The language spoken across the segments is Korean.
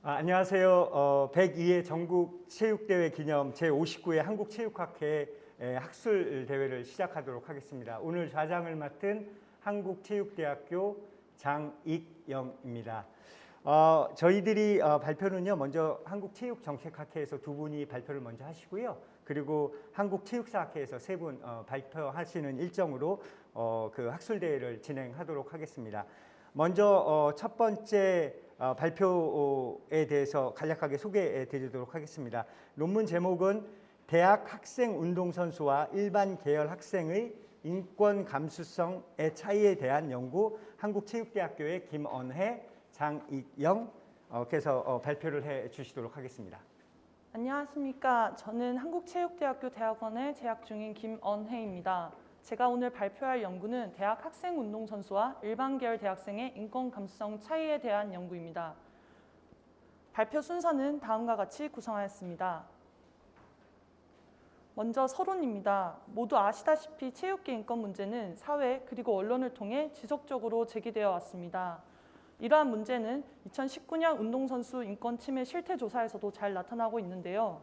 아, 안녕하세요. 어, 102회 전국 체육대회 기념 제59회 한국체육학회 에, 학술 대회를 시작하도록 하겠습니다. 오늘 좌장을 맡은 한국체육대학교 장익영입니다. 어, 저희들이 어, 발표는요, 먼저 한국체육정책학회에서 두 분이 발표를 먼저 하시고요. 그리고 한국체육사학회에서 세분 어, 발표하시는 일정으로 어, 그 학술대회를 진행하도록 하겠습니다. 먼저 어, 첫 번째 어, 발표에 대해서 간략하게 소개해 드리도록 하겠습니다. 논문 제목은 대학 학생 운동선수와 일반 계열 학생의 인권 감수성의 차이에 대한 연구 한국체육대학교의 김언혜, 장익영 께서 어, 발표를 해 주시도록 하겠습니다. 안녕하십니까. 저는 한국체육대학교 대학원에 재학 중인 김언혜입니다. 제가 오늘 발표할 연구는 대학 학생 운동선수와 일반 계열 대학생의 인권 감수성 차이에 대한 연구입니다. 발표 순서는 다음과 같이 구성하였습니다. 먼저 서론입니다. 모두 아시다시피 체육계 인권 문제는 사회 그리고 언론을 통해 지속적으로 제기되어 왔습니다. 이러한 문제는 2019년 운동선수 인권 침해 실태 조사에서도 잘 나타나고 있는데요.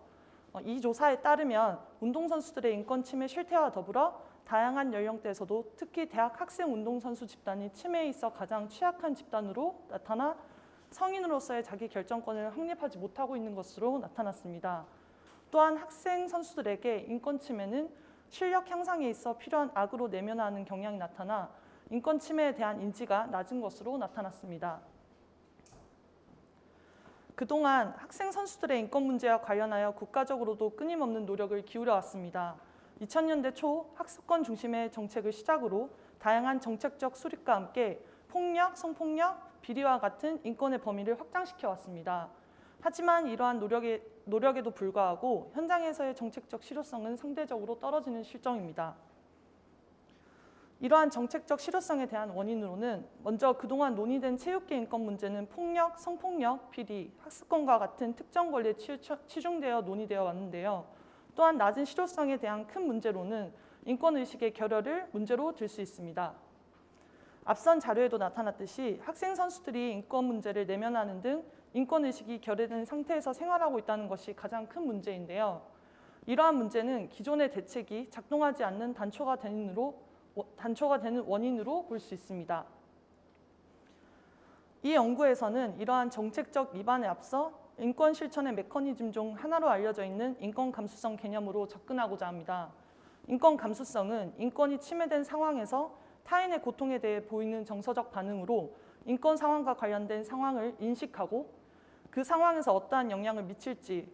어, 이 조사에 따르면 운동선수들의 인권 침해 실태와 더불어 다양한 연령대에서도 특히 대학 학생 운동선수 집단이 침해에 있어 가장 취약한 집단으로 나타나 성인으로서의 자기 결정권을 확립하지 못하고 있는 것으로 나타났습니다. 또한 학생 선수들에게 인권 침해는 실력 향상에 있어 필요한 악으로 내면하는 경향이 나타나 인권 침해에 대한 인지가 낮은 것으로 나타났습니다. 그동안 학생 선수들의 인권 문제와 관련하여 국가적으로도 끊임없는 노력을 기울여 왔습니다. 2000년대 초 학습권 중심의 정책을 시작으로 다양한 정책적 수립과 함께 폭력, 성폭력, 비리와 같은 인권의 범위를 확장시켜 왔습니다. 하지만 이러한 노력에, 노력에도 불구하고 현장에서의 정책적 실효성은 상대적으로 떨어지는 실정입니다. 이러한 정책적 실효성에 대한 원인으로는 먼저 그동안 논의된 체육계 인권 문제는 폭력, 성폭력, 비리, 학습권과 같은 특정 권리에 치- 치중되어 논의되어 왔는데요. 또한 낮은 실효성에 대한 큰 문제로는 인권의식의 결여를 문제로 들 수 있습니다. 앞선 자료에도 나타났듯이 학생 선수들이 인권 문제를 내면하는 등 인권의식이 결여된 상태에서 생활하고 있다는 것이 가장 큰 문제인데요. 이러한 문제는 기존의 대책이 작동하지 않는 단초가 되는으로 단초가 되는 원인으로 볼 수 있습니다. 이 연구에서는 이러한 정책적 위반에 앞서 인권 실천의 메커니즘 중 하나로 알려져 있는 인권 감수성 개념으로 접근하고자 합니다. 인권 감수성은 인권이 침해된 상황에서 타인의 고통에 대해 보이는 정서적 반응으로 인권 상황과 관련된 상황을 인식하고 그 상황에서 어떠한 영향을 미칠지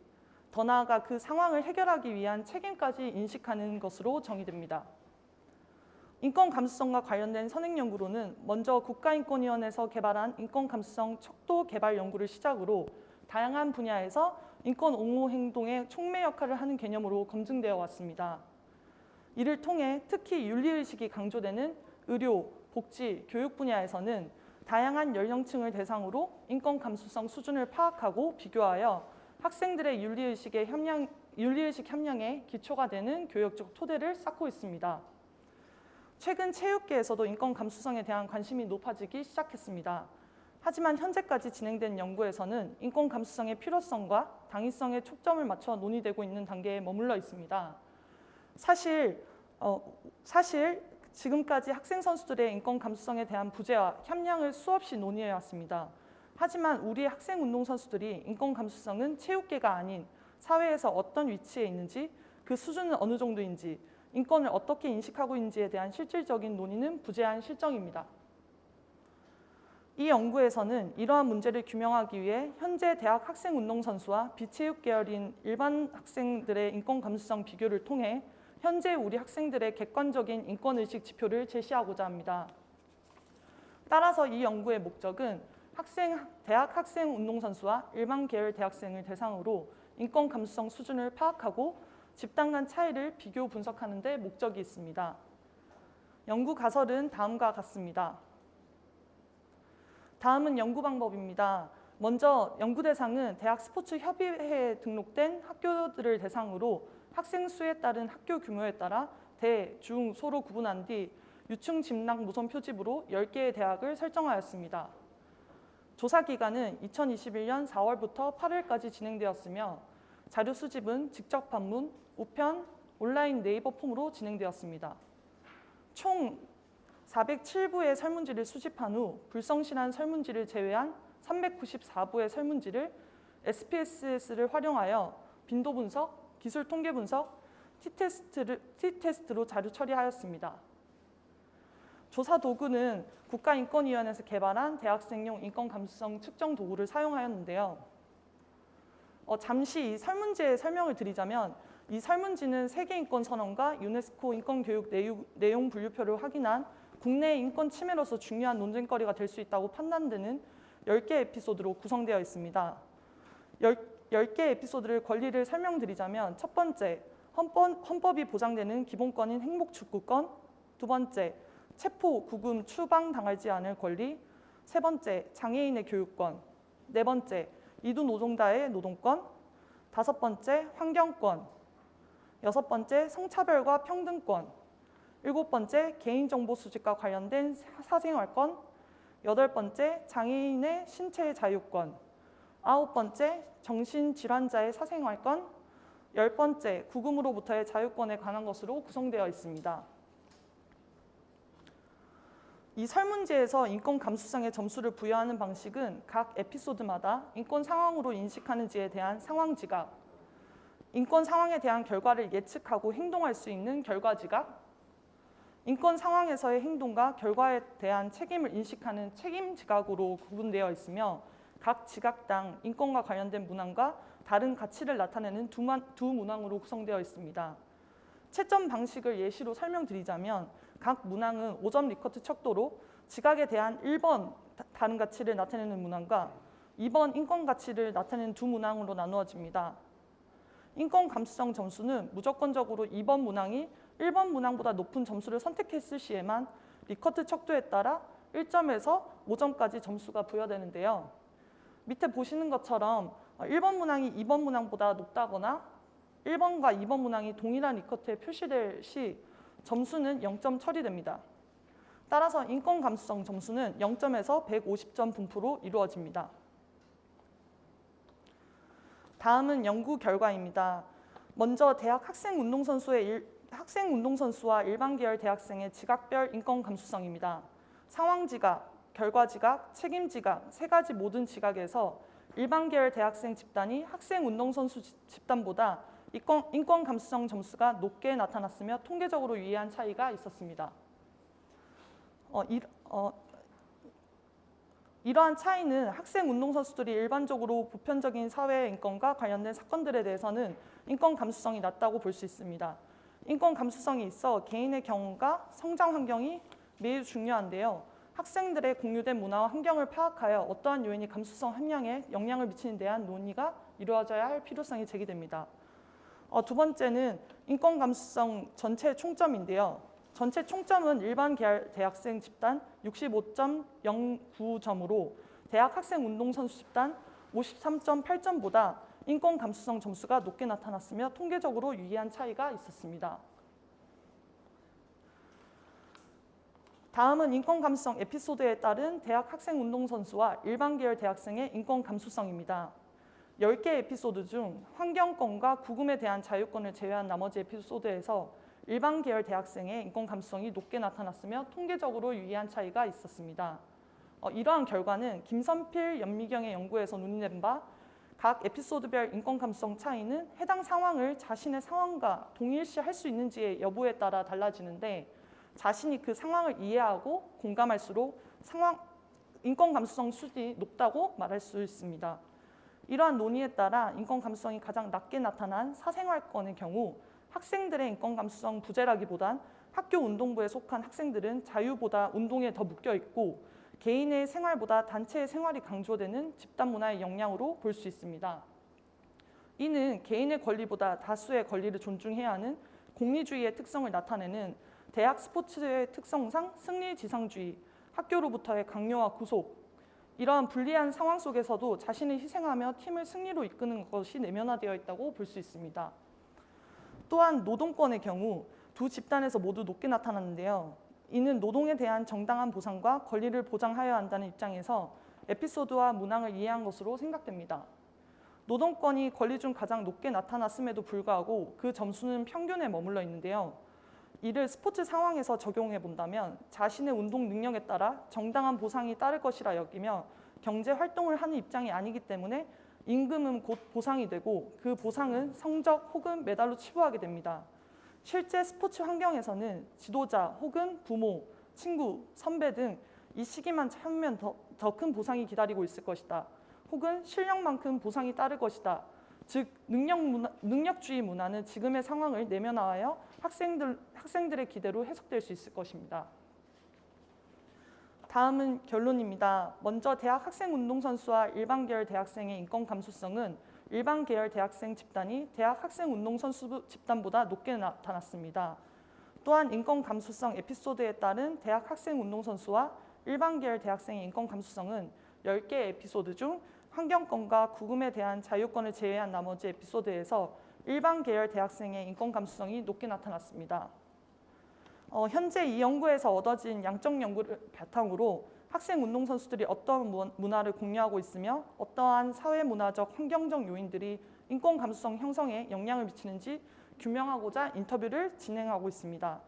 더 나아가 그 상황을 해결하기 위한 책임까지 인식하는 것으로 정의됩니다. 인권 감수성과 관련된 선행 연구로는 먼저 국가인권위원회에서 개발한 인권 감수성 척도 개발 연구를 시작으로 다양한 분야에서 인권 옹호 행동의 촉매 역할을 하는 개념으로 검증되어 왔습니다. 이를 통해 특히 윤리의식이 강조되는 의료, 복지, 교육 분야에서는 다양한 연령층을 대상으로 인권 감수성 수준을 파악하고 비교하여 학생들의 윤리의식의 협량, 윤리의식 협량에 기초가 되는 교육적 토대를 쌓고 있습니다. 최근 체육계에서도 인권 감수성에 대한 관심이 높아지기 시작했습니다. 하지만 현재까지 진행된 연구에서는 인권 감수성의 필요성과 당위성에 초점을 맞춰 논의되고 있는 단계에 머물러 있습니다. 사실 어, 사실 지금까지 학생 선수들의 인권 감수성에 대한 부재와 협량을 수없이 논의해 왔습니다. 하지만 우리 학생 운동 선수들이 인권 감수성은 체육계가 아닌 사회에서 어떤 위치에 있는지 그 수준은 어느 정도인지 인권을 어떻게 인식하고 있는지에 대한 실질적인 논의는 부재한 실정입니다. 이 연구에서는 이러한 문제를 규명하기 위해 현재 대학 학생 운동 선수와 비체육 계열인 일반 학생들의 인권 감수성 비교를 통해 현재 우리 학생들의 객관적인 인권 의식 지표를 제시하고자 합니다. 따라서 이 연구의 목적은 학생 대학 학생 운동 선수와 일반 계열 대학생을 대상으로 인권 감수성 수준을 파악하고 집단 간 차이를 비교 분석하는 데 목적이 있습니다. 연구 가설은 다음과 같습니다. 다음은 연구 방법입니다. 먼저 연구 대상은 대학 스포츠 협의회에 등록된 학교들을 대상으로 학생 수에 따른 학교 규모에 따라 대, 중, 소로 구분한 뒤 유충 집락 노선 표집으로 10개의 대학을 설정하였습니다. 조사 기간은 2021년 4월부터 8월까지 진행되었으며 자료 수집은 직접 방문, 우편, 온라인 네이버 폼으로 진행되었습니다. 총 407부의 설문지를 수집한 후 불성실한 설문지를 제외한 394부의 설문지를 SPSS를 활용하여 빈도 분석, 기술 통계 분석, T테스트를, T테스트로 자료 처리하였습니다. 조사 도구는 국가인권위원회에서 개발한 대학생용 인권 감수성 측정 도구를 사용하였는데요. 어, 잠시 이 설문지의 설명을 드리자면 이 설문지는 세계인권 선언과 유네스코 인권교육 내용 분류표를 확인한 국내 인권 침해로서 중요한 논쟁거리가 될 수 있다고 판단되는 10개 에피소드로 구성되어 있습니다. 10, 개 에피소드를 권리를 설명드리자면 첫 번째, 헌법, 헌법 이 보장되는 기본권인 행복축구권 두 번째, 체포, 구금, 추방 당하지 않을 권리 세 번째, 장애인의 교육권 네 번째, 이두 노동자의 노동권 다섯 번째, 환경권 여섯 번째, 성차별과 평등권 일곱 번째, 개인정보 수집과 관련된 사생활권. 여덟 번째, 장애인의 신체 자유권. 아홉 번째, 정신질환자의 사생활권. 열 번째, 구금으로부터의 자유권에 관한 것으로 구성되어 있습니다. 이 설문지에서 인권 감수성의 점수를 부여하는 방식은 각 에피소드마다 인권 상황으로 인식하는지에 대한 상황 지각, 인권 상황에 대한 결과를 예측하고 행동할 수 있는 결과 지각, 인권 상황에서의 행동과 결과에 대한 책임을 인식하는 책임 지각으로 구분되어 있으며 각 지각당 인권과 관련된 문항과 다른 가치를 나타내는 두, 문항으로 구성되어 있습니다. 채점 방식을 예시로 설명드리자면 각 문항은 5점 리커트 척도로 지각에 대한 1번 다- 다른 가치를 나타내는 문항과 2번 인권 가치를 나타내는 두 문항으로 나누어집니다. 인권 감수성 점수는 무조건적으로 2번 문항이 1번 문항보다 높은 점수를 선택했을 시에만 리커트 척도에 따라 1점에서 5점까지 점수가 부여되는데요. 밑에 보시는 것처럼 1번 문항이 2번 문항보다 높다거나 1번과 2번 문항이 동일한 리커트에 표시될 시 점수는 0점 처리됩니다. 따라서 인권 감수성 점수는 0점에서 150점 분포로 이루어집니다. 다음은 연구 결과입니다. 먼저 대학 학생 운동 선수의 일, 학생 운동 선수와 일반 계열 대학생의 지각별 인권 감수성입니다. 상황 지각, 결과 지각, 책임 지각 세 가지 모든 지각에서 일반 계열 대학생 집단이 학생 운동 선수 지- 집단보다 인권, 인권 감수성 점수가 높게 나타났으며 통계적으로 유의한 차이가 있었습니다. 어, 이, 어, 이러한 차이는 학생 운동 선수들이 일반적으로 보편적인 사회 인권과 관련된 사건들에 대해서는 인권 감수성이 낮다고 볼 수 있습니다. 인권 감수성이 있어 개인의 경험과 성장 환경이 매우 중요한데요. 학생들의 공유된 문화와 환경을 파악하여 어떠한 요인이 감수성 함량에 영향을 미치는 대한 논의가 이루어져야 할 필요성이 제기됩니다. 어, 두 번째는 인권 감수성 전체 총점인데요. 전체 총점은 일반 계열 대학생 집단 65.09점으로 대학 학생 운동 선수 집단 53.8점보다 인권 감수성 점수가 높게 나타났으며 통계적으로 유의한 차이가 있었습니다. 다음은 인권 감수성 에피소드에 따른 대학 학생 운동 선수와 일반 계열 대학생의 인권 감수성입니다. 10개 에피소드 중 환경권과 구금에 대한 자유권을 제외한 나머지 에피소드에서 일반 계열 대학생의 인권 감수성이 높게 나타났으며 통계적으로 유의한 차이가 있었습니다. 어, 이러한 결과는 김선필, 연미경의 연구에서 논의된 바 각 에피소드별 인권 감수성 차이는 해당 상황을 자신의 상황과 동일시할 수 있는지의 여부에 따라 달라지는데 자신이 그 상황을 이해하고 공감할수록 상황 인권 감수성 수준이 높다고 말할 수 있습니다. 이러한 논의에 따라 인권 감수성이 가장 낮게 나타난 사생활권의 경우 학생들의 인권 감수성 부재라기보단 학교 운동부에 속한 학생들은 자유보다 운동에 더 묶여 있고 개인의 생활보다 단체의 생활이 강조되는 집단 문화의 영향으로 볼 수 있습니다. 이는 개인의 권리보다 다수의 권리를 존중해야 하는 공리주의의 특성을 나타내는 대학 스포츠의 특성상 승리 지상주의, 학교로부터의 강요와 구속, 이러한 불리한 상황 속에서도 자신을 희생하며 팀을 승리로 이끄는 것이 내면화되어 있다고 볼 수 있습니다. 또한 노동권의 경우 두 집단에서 모두 높게 나타났는데요. 이는 노동에 대한 정당한 보상과 권리를 보장하여야 한다는 입장에서 에피소드와 문항을 이해한 것으로 생각됩니다. 노동권이 권리 중 가장 높게 나타났음에도 불구하고 그 점수는 평균에 머물러 있는데요. 이를 스포츠 상황에서 적용해 본다면 자신의 운동 능력에 따라 정당한 보상이 따를 것이라 여기며 경제 활동을 하는 입장이 아니기 때문에 임금은 곧 보상이 되고 그 보상은 성적 혹은 메달로 치부하게 됩니다. 실제 스포츠 환경에서는 지도자 혹은 부모, 친구, 선배 등 이 시기만 참으면 더 큰 보상이 기다리고 있을 것이다. 혹은 실력만큼 보상이 따를 것이다. 즉 능력 문화, 능력주의 문화는 지금의 상황을 내면화하여 학생들 학생들의 기대로 해석될 수 있을 것입니다. 다음은 결론입니다. 먼저 대학 학생 운동 선수와 일반 계열 대학생의 인권 감수성은 일반 계열 대학생 집단이 대학 학생 운동 선수 집단보다 높게 나타났습니다. 또한 인권 감수성 에피소드에 따른 대학 학생 운동 선수와 일반 계열 대학생의 인권 감수성은 10개 에피소드 중 환경권과 구금에 대한 자유권을 제외한 나머지 에피소드에서 일반 계열 대학생의 인권 감수성이 높게 나타났습니다. 어, 현재 이 연구에서 얻어진 양적 연구를 바탕으로 학생 운동 선수들이 어떤 문- 문화를 공유하고 있으며 어떠한 사회 문화적 환경적 요인들이 인권 감수성 형성에 영향을 미치는지 규명하고자 인터뷰를 진행하고 있습니다.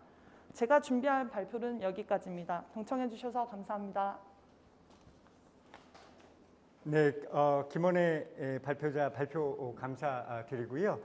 제가 준비한 발표는 여기까지입니다. 경청해 주셔서 감사합니다. 네, 어, 김원혜 에, 발표자 발표 감사드리고요.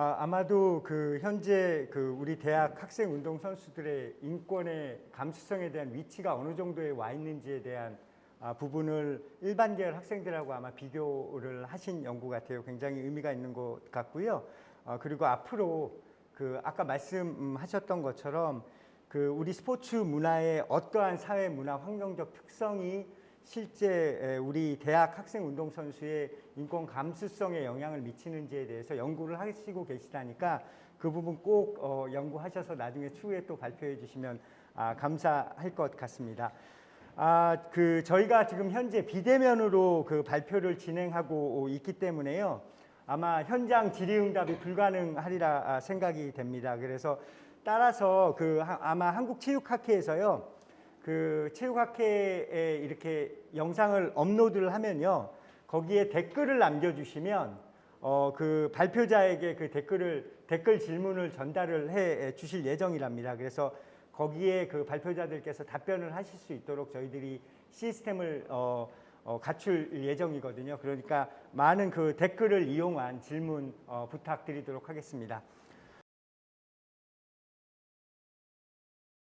아, 아마도 그 현재 그 우리 대학 학생 운동 선수들의 인권의 감수성에 대한 위치가 어느 정도에 와 있는지에 대한 아, 부분을 일반 계열 학생들하고 아마 비교를 하신 연구 같아요. 굉장히 의미가 있는 것 같고요. 어, 그리고 앞으로 그 아까 말씀하셨던 것처럼 그 우리 스포츠 문화의 어떠한 사회 문화 환경적 특성이 실제 에, 우리 대학 학생 운동 선수의 인권 감수성에 영향을 미치는지에 대해서 연구를 하시고 계시다니까 그 부분 꼭 어, 연구하셔서 나중에 추후에 또 발표해 주시면 아, 감사할 것 같습니다. 아, 그 저희가 지금 현재 비대면으로 그 발표를 진행하고 있기 때문에요. 아마 현장 질의응답이 불가능하리라 아, 생각이 됩니다. 그래서 따라서 그 하- 아마 한국체육학회에서요. 그 체육학회에 이렇게 영상을 업로드를 하면요. 거기에 댓글을 남겨주시면 어, 그 발표자에게 그 댓글을 댓글 질문을 전달을 해 주실 예정이랍니다. 그래서 거기에 그 발표자들께서 답변을 하실 수 있도록 저희들이 시스템을 어, 어, 갖출 예정이거든요. 그러니까 많은 그 댓글을 이용한 질문 어, 부탁드리도록 하겠습니다.